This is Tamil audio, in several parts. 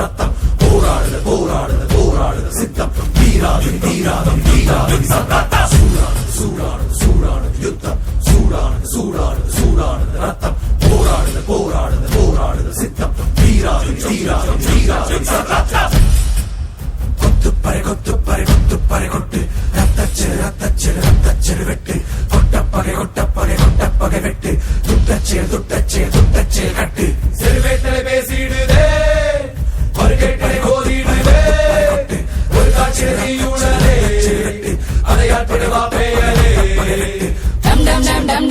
ரத்தம் போராடுது போராடுது போராடுது சித்தம் தீராது தீராது தீராது சூடாடு சூடாடு சூடாடு யுத்தம் சூடாடு சூடாடு சூடானது ரத்தம் போராடுது போராடுது போராடுது சித்தம் தீராது தீராது தீராது கொத்து பறை கொத்து பறை கொட்டு. ரத்தச்செரு ரத்தச்செரு ரத்தச்செரு வெட்டு. கொட்டப்பகை கொட்டப்பகை கொட்டப்பகை வெட்டு. துட்டச்சேர் துட்டச்சேர் துட்டச்சேர் கட்டு. சிறுவே தலைபேசி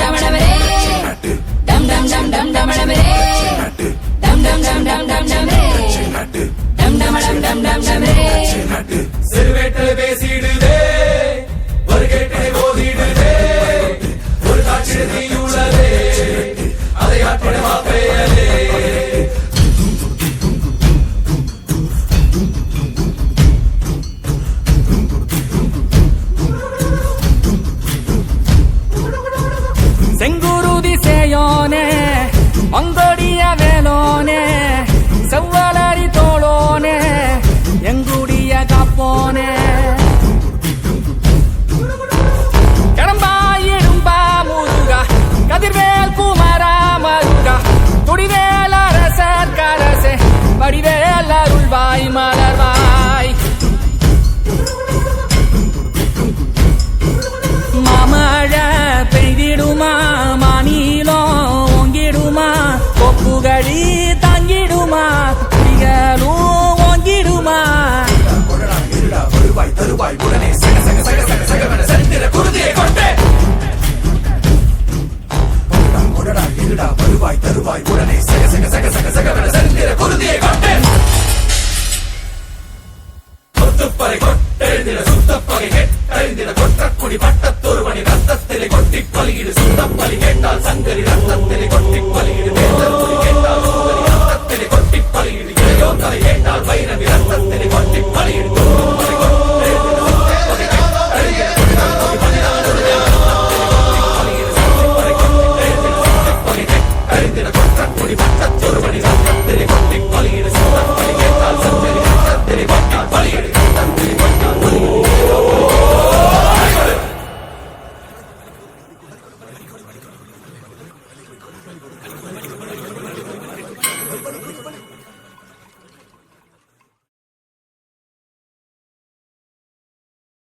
டமடமரே கட்டு டம் டம் டம் டம் டமடமரே கட்டு டம் டம் டம் டம் டம் டமரே கட்டு டம் டமடம் டம் டம் டமரே செங்குருதி சேயோனே வருவாய் உடனே சக சக சக சக சகவன சரித்திர குருதியை கொண்டே கொடடா கொடடா இருடா வருவாய் தருவாய் உடனே சக சக சக சக சகவன சரித்திர குருதியை கொண்டே கொத்துப்பறை கொட்டெழுந்திட சுத்தப்பகை கெட்டெழுந்திட கொற்றக்குடி பட்டத்தொருவனி ரத்தத்திலே கொட்டி பலியிடு சுத்தப்பலி கேட்டால் சங்கரி ரத்தத்திலே கொட்டி பலியிடு கொற்றக்குடி